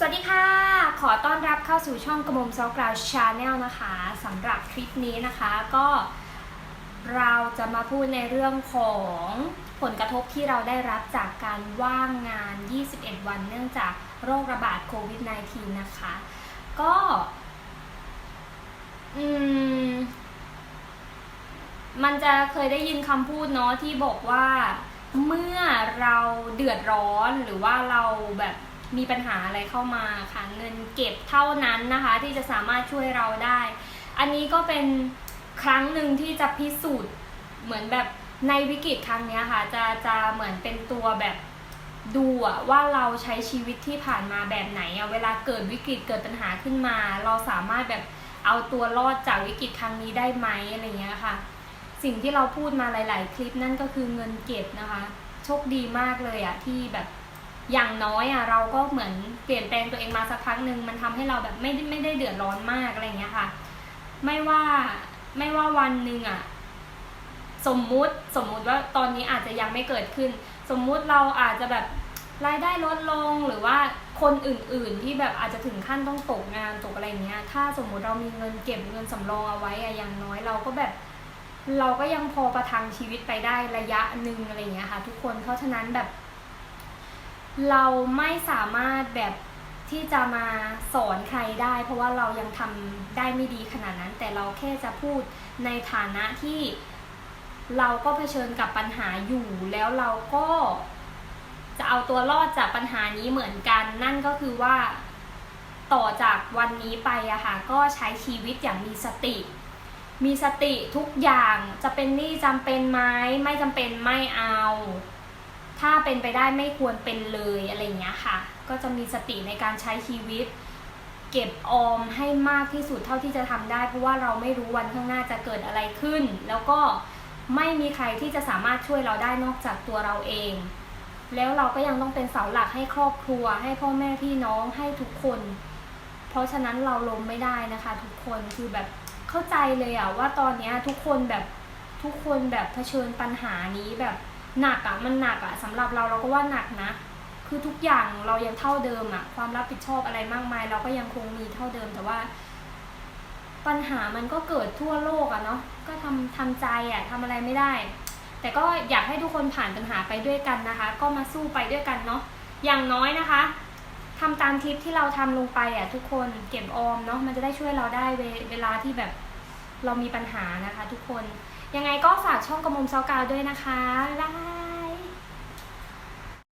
สวัสดีค่ะ ขอต้อนรับเข้าสู่ช่องกระมมซอกราวชาแนลนะคะสำหรับคลิปนี้นะคะก็เราจะมาพูดในเรื่องของผลกระทบที่เราได้รับจากการว่างงาน 21 วันเนื่องจากโรคระบาดโควิด -19 นะคะ ก็อืมมันจะเคยได้ยินคำพูดเนาะที่บอกว่าเมื่อเราเดือดร้อนหรือว่าเราแบบ มีปัญหาอะไรเข้ามาค่ะเงินเก็บเท่านั้นนะคะ ที่จะสามารถช่วยเราได้ อันนี้ก็เป็นครั้งหนึ่งที่จะพิสูจน์เหมือนแบบในวิกฤตครั้งนี้ค่ะ จะจะเหมือนเป็นตัวแบบดูอะว่าเราใช้ชีวิตที่ผ่านมาแบบไหนอะเวลาเกิดวิกฤตเกิดปัญหาขึ้นมา เราสามารถแบบเอาตัวรอดจากวิกฤตครั้งนี้ได้ไหมอะไรเงี้ยค่ะ สิ่งที่เราพูดมาหลาย ๆ คลิปนั่นก็คือเงินเก็บนะคะ โชคดีมากเลยอะที่แบบ อย่างน้อยอะเราก็เหมือนเปลี่ยนแปลงตัวเองมาสักพักหนึ่งมันทำให้เราแบบไม่ได้ไม่ได้เดือดร้อนมากอะไรเงี้ยค่ะ ไม่ว่าไม่ว่าวันหนึ่งอะสมมุติสมมุติว่าตอนนี้อาจจะยังไม่เกิดขึ้น สมมุติเราอาจจะแบบรายได้ลดลงหรือว่าคนอื่น ๆ ที่แบบอาจจะถึงขั้นต้องตกงานตกอะไรเงี้ย ถ้าสมมุติเรามีเงินเก็บเงินสำรองเอาไว้อะอย่างน้อยเราก็แบบเราก็ยังพอประทังชีวิตไปได้ระยะหนึ่งอะไรเงี้ยค่ะ ทุกคนเพราะฉะนั้นแบบ เราไม่สามารถแบบที่จะมาสอนใครได้ เพราะว่าเรายังทำได้ไม่ดีขนาดนั้น แต่เราแค่จะพูดในฐานะที่เราก็เผชิญกับปัญหาอยู่ แล้วเราก็จะเอาตัวรอดจากปัญหานี้เหมือนกัน นั่นก็คือว่าต่อจากวันนี้ไปอะค่ะก็ใช้ชีวิตอย่างมีสติ มีสติทุกอย่างจะเป็นหนี้จำเป็นไหมไม่จำเป็นไม่เอา ถ้าเป็นไปได้ไม่ควรเป็นเลยอะไรอย่างเงี้ยค่ะ ก็จะมีสติในการใช้ชีวิต เก็บออมให้มากที่สุดเท่าที่จะทำได้ เพราะว่าเราไม่รู้วันข้างหน้าจะเกิดอะไรขึ้น แล้วก็ไม่มีใครที่จะสามารถช่วยเราได้นอกจากตัวเราเอง แล้วเราก็ยังต้องเป็นเสาหลักให้ครอบครัว ให้พ่อแม่พี่น้องให้ทุกคน เพราะฉะนั้นเราล้มไม่ได้นะคะ ทุกคนคือแบบเข้าใจเลยอะว่าตอนนี้ทุกคนแบบทุกคนแบบเผชิญปัญหานี้แบบ หนักอะมันหนักอะสำหรับเราเราก็ว่าหนักนะ คือทุกอย่างเรายังเท่าเดิมอะความรับผิดชอบอะไรมากมาย เราก็ยังคงมีเท่าเดิมแต่ว่า ปัญหามันก็เกิดทั่วโลกอะเนาะก็ทำทำใจอะทำอะไรไม่ได้ แต่ก็อยากให้ทุกคนผ่านปัญหาไปด้วยกันนะคะ ก็มาสู้ไปด้วยกันเนาะอย่างน้อยนะคะทำตามทิปที่เราทำลงไปอะทุกคนเก็บออมเนาะมันจะได้ช่วยเราได้เวเวลาที่แบบเรามีปัญหานะคะ ทุกคน ยังไงก็ฝากช่องกระมุมเซากาวด้วยนะคะลา